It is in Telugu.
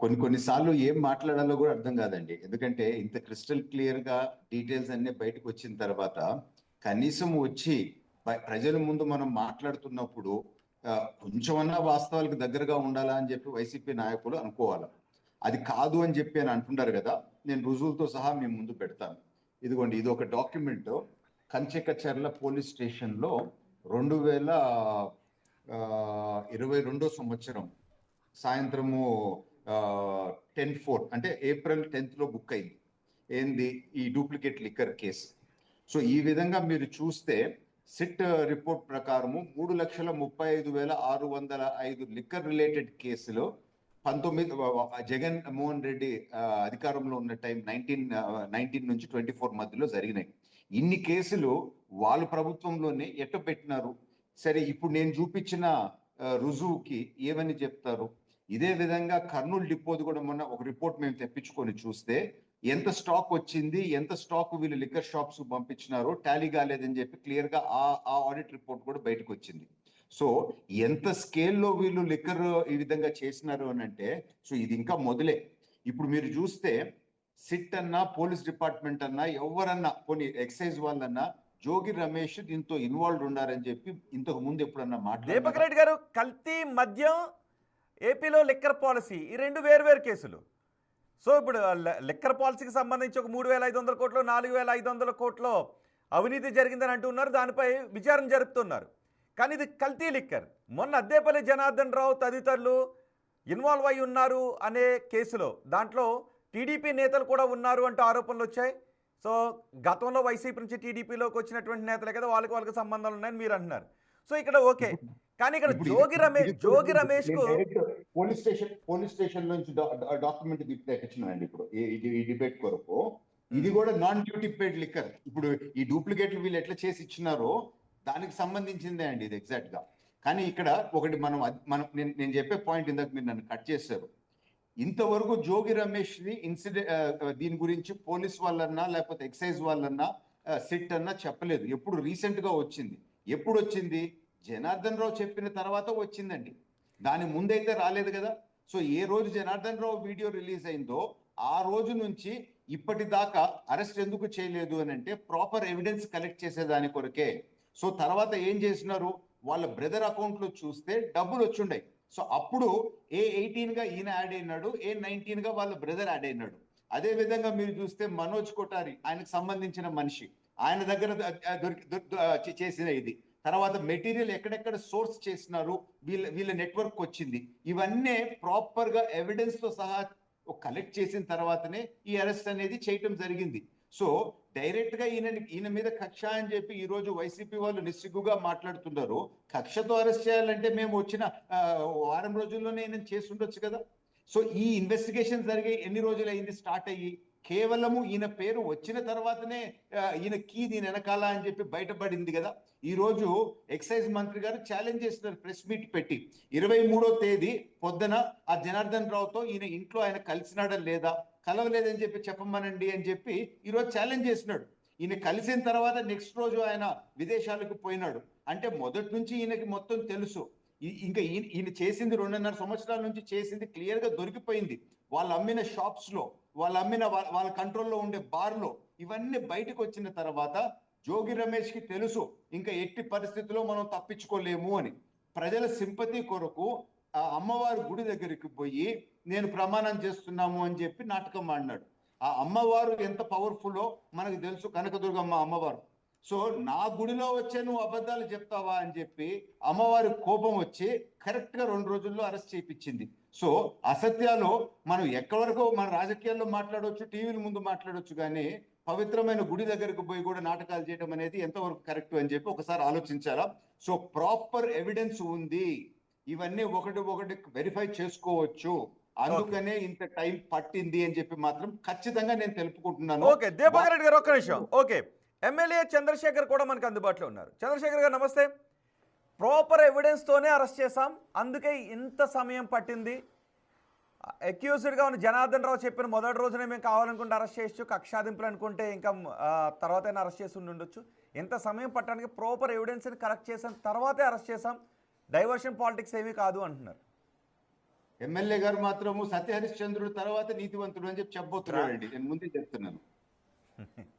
కొన్ని కొన్నిసార్లు ఏం మాట్లాడాలో కూడా అర్థం కాదండి. ఎందుకంటే ఇంత క్రిస్టల్ క్లియర్గా డీటెయిల్స్ అన్ని బయటకు వచ్చిన తర్వాత కనీసం వచ్చి ప్రజల ముందు మనం మాట్లాడుతున్నప్పుడు కొంచెమన్నా వాస్తవాలకు దగ్గరగా ఉండాలా అని చెప్పి వైసీపీ నాయకులు అనుకోవాలి. అది కాదు అని చెప్పి అని అంటున్నారు కదా నేను రుజువులతో సహా మేము ముందు పెడతాను. ఇదిగోండి ఇది ఒక డాక్యుమెంట్. కంచెకచర్ల పోలీస్ స్టేషన్లో రెండు వేల ఇరవై రెండో సంవత్సరం సాయంత్రము టెన్ ఫోర్ అంటే ఏప్రిల్ టెన్త్లో బుక్ అయింది. ఏంది? ఈ డూప్లికేట్ లిక్కర్ కేసు. సో ఈ విధంగా మీరు చూస్తే సిట్ రిపోర్ట్ ప్రకారము మూడు లక్షల ముప్పై ఐదు వేల ఆరు వందల ఐదు లిక్కర్ రిలేటెడ్ కేసులో పంతొమ్మిది జగన్ మోహన్ రెడ్డి అధికారంలో ఉన్న టైం నైన్టీన్ నైన్టీన్ నుంచి ట్వంటీ ఫోర్ మధ్యలో జరిగినాయి. ఇన్ని కేసులు వాళ్ళు ప్రభుత్వంలోనే ఎట్ట పెట్టినారు సరే ఇప్పుడు నేను చూపించిన రుజువుకి ఏమని చెప్తారు? ఇదే విధంగా కర్నూలు డిపోది కూడా మొన్న ఒక రిపోర్ట్ మేము తెప్పించుకొని చూస్తే ఎంత స్టాక్ వచ్చింది ఎంత స్టాక్ వీళ్ళు లిక్కర్ షాప్స్ పంపించినారో టాలీ కాలేదని చెప్పి క్లియర్గా ఆ ఆ ఆడిట్ రిపోర్ట్ కూడా బయటకు వచ్చింది. సో ఎంత స్కేల్లో వీళ్ళు లిక్కర్ ఈ విధంగా చేసినారు అని అంటే సో ఇది ఇంకా మొదలే. ఇప్పుడు మీరు చూస్తే సిట్ అన్నా పోలీస్ డిపార్ట్మెంట్ అన్నా ఎవరన్నా కొన్ని ఎక్సైజ్ వాళ్ళన్నా జోగి రమేష్ దీంతో ఇన్వాల్వ్ ఉన్నారని చెప్పి ఇంతకు ముందు ఎప్పుడన్నా దీపక్ రెడ్డి గారు కల్తీ మద్యం ఏపీలో లిక్కర్ పాలసీ ఈ రెండు వేరు కేసులు. సో ఇప్పుడు లెక్కర్ లిక్కర్ పాలసీకి సంబంధించి ఒక మూడు వేల ఐదు వందల కోట్లు నాలుగు వేల ఐదు వందల కోట్లు అవినీతి జరిగిందని అంటున్నారు దానిపై విచారణ జరుపుతున్నారు. కానీ ఇది కల్తీ లిక్కర్ మొన్న అద్దేపల్లి జనార్దన్ రావు తదితరులు ఇన్వాల్వ్ అయి ఉన్నారు అనే కేసులో దాంట్లో టీడీపీ నేతలు కూడా ఉన్నారు అంటూ ఆరోపణలు వచ్చాయి. సో గతంలో వైసీపీ నుంచి టీడీపీలోకి వచ్చినటువంటి నేతలే కదా వాళ్ళకి వాళ్ళకి సంబంధాలు ఉన్నాయని మీరు అంటున్నారు. సో ఇక్కడ ఓకే. కానీ ఇక్కడ జోగి రమేష్ జోగి రమేష్కు పోలీస్ స్టేషన్ పోలీస్ స్టేషన్ నుంచి డాక్యుమెంట్ తెచ్చినానండి ఇప్పుడు. ఈ- డిబేట్ కొరకు ఇది కూడా నాన్ డ్యూటీ పేడ్ లిక్కర్ ఇప్పుడు ఈ డూప్లికేట్లు వీళ్ళు ఎట్లా చేసి ఇచ్చినారో దానికి సంబంధించిందే అండి ఇది ఎగ్జాక్ట్గా. కానీ ఇక్కడ ఒకటి మనం మనం నేను నేను చెప్పే పాయింట్ ఇందాక మీరు నన్ను కట్ చేశారు. ఇంతవరకు జోగి రమేష్ని ఇన్సిడెంట్ దీని గురించి పోలీస్ వాళ్ళన్నా లేకపోతే ఎక్సైజ్ వాళ్ళన్నా సిట్ అన్నా చెప్పలేదు. ఎప్పుడు రీసెంట్గా వచ్చింది. ఎప్పుడు వచ్చింది? జనార్దన్ రావు చెప్పిన తర్వాత వచ్చిందండి. దాని ముందైతే రాలేదు కదా. సో ఏ రోజు జనార్దన్ రావు వీడియో రిలీజ్ అయిందో ఆ రోజు నుంచి ఇప్పటిదాకా అరెస్ట్ ఎందుకు చేయలేదు అని అంటే ప్రాపర్ ఎవిడెన్స్ కలెక్ట్ చేసేదాని కొరకే. సో తర్వాత ఏం చేసినారు? వాళ్ళ బ్రదర్ అకౌంట్లో చూస్తే డబ్బులు వచ్చుండయి. సో అప్పుడు ఏ ఎయిటీన్గా ఈయన యాడ్ అయినాడు ఏ నైన్టీన్గా వాళ్ళ బ్రదర్ యాడ్ అయినాడు. అదే విధంగా మీరు చూస్తే మనోజ్ కొటారి ఆయనకు సంబంధించిన మనిషి. ఆయన దగ్గర దొరికి చేసిన ఇది. తర్వాత మెటీరియల్ ఎక్కడెక్కడ సోర్స్ చేసినారు వీళ్ళ వీళ్ళ నెట్వర్క్ వచ్చింది. ఇవన్నీ ప్రాపర్గా ఎవిడెన్స్తో సహా కలెక్ట్ చేసిన తర్వాతనే ఈ అరెస్ట్ అనేది చేయటం జరిగింది. సో డైరెక్ట్గా ఈయన ఈయన మీద కక్ష అని చెప్పి ఈ రోజు వైసీపీ వాళ్ళు నిస్సిగ్గుగా మాట్లాడుతున్నారు. కక్షతో అరెస్ట్ చేయాలంటే మేము వచ్చిన వారం రోజుల్లోనే ఈయన చేసి ఉండొచ్చు కదా. సో ఈ ఇన్వెస్టిగేషన్ జరిగే ఎన్ని రోజులు అయింది స్టార్ట్ అయ్యి కేవలము ఈయన పేరు వచ్చిన తర్వాతనే ఈయన కీ దీని వెనకాల అని చెప్పి బయటపడింది కదా. ఈరోజు ఎక్సైజ్ మంత్రి గారు ఛాలెంజ్ చేస్తున్నారు ప్రెస్ మీట్ పెట్టి. ఇరవై మూడో తేదీ పొద్దున ఆ జనార్దన్ రావుతో ఈయన ఇంట్లో ఆయన కలిసినాడా లేదా కలవలేదని చెప్పి చెప్పమనండి అని చెప్పి ఈరోజు ఛాలెంజ్ చేసినాడు ఈయన కలిసిన తర్వాత నెక్స్ట్ రోజు ఆయన విదేశాలకు పోయినాడు. అంటే మొదటి నుంచి ఈయనకి మొత్తం తెలుసు. ఇంకా ఈయన ఈయన చేసింది రెండున్నర సంవత్సరాల నుంచి చేసింది క్లియర్గా దొరికిపోయింది. వాళ్ళు అమ్మిన షాప్స్లో వాళ్ళు అమ్మిన వాళ్ళ వాళ్ళ కంట్రోల్లో ఉండే బార్లో ఇవన్నీ బయటకు వచ్చిన తర్వాత జోగి రమేష్కి తెలుసు ఇంకా ఎట్టి పరిస్థితిలో మనం తప్పించుకోలేము అని. ప్రజల సింపతి కొరకు ఆ అమ్మవారి గుడి దగ్గరికి పోయి నేను ప్రమాణం చేస్తున్నాము అని చెప్పి నాటకం ఆడినాడు. ఆ అమ్మవారు ఎంత పవర్ఫుల్లో మనకు తెలుసు కనకదుర్గమ్మ అమ్మవారు. సో నా గుడిలో వచ్చే నువ్వు అబద్ధాలు చెప్తావా అని చెప్పి అమ్మవారి కోపం వచ్చి కరెక్ట్గా రెండు రోజుల్లో అరెస్ట్ చేయించింది. సో అసత్యాలు మనం ఎక్కడి వరకు మన రాజకీయాల్లో మాట్లాడవచ్చు టీవీల ముందు మాట్లాడవచ్చు కానీ పవిత్రమైన గుడి దగ్గరకు పోయి కూడా నాటకాలు చేయడం అనేది ఎంతవరకు కరెక్ట్ అని చెప్పి ఒకసారి ఆలోచించాలా? సో ప్రాపర్ ఎవిడెన్స్ ఉంది. ఇవన్నీ ఒకటి ఒకటి వెరిఫై చేసుకోవచ్చు. అందుకనే ఇంత టైం పట్టింది అని చెప్పి మాత్రం ఖచ్చితంగా నేను తెలుపుకుంటున్నాను. ఓకే దీపక్ రెడ్డి గారు ఒక్క నిమిషం. ఓకే. ఎమ్మెల్యే చంద్రశేఖర్ కూడా మనకు అందుబాటులో ఉన్నారు. చంద్రశేఖర్ గారు నమస్తే. ప్రాపర్ ఎవిడెన్స్తోనే అరెస్ట్ చేశాం. అందుకే ఇంత సమయం పట్టింది. అక్యూజ్డ్గా ఉన్న జనార్దన్ రావు చెప్పిన మొదటి రోజునే మేము కావాలనుకుంటే అరెస్ట్ చేయొచ్చు. కక్షాదింపులు అనుకుంటే ఇంకా తర్వాతైనా అరెస్ట్ చేసి ఉండి ఉండొచ్చు ఇంత సమయం పట్టడానికి ప్రాపర్ ఎవిడెన్స్ని కలెక్ట్ చేసిన తర్వాతే అరెస్ట్ చేశాం. డైవర్షన్ పాలిటిక్స్ ఏమీ కాదు అంటున్నారు. ఎమ్మెల్యే గారు మాత్రము సత్య హరిశ్చంద్రుడు తర్వాత నీతివంతుడు అని చెప్పి చెప్పబోతున్నాడండి. నేను ముందే చెప్తున్నాను.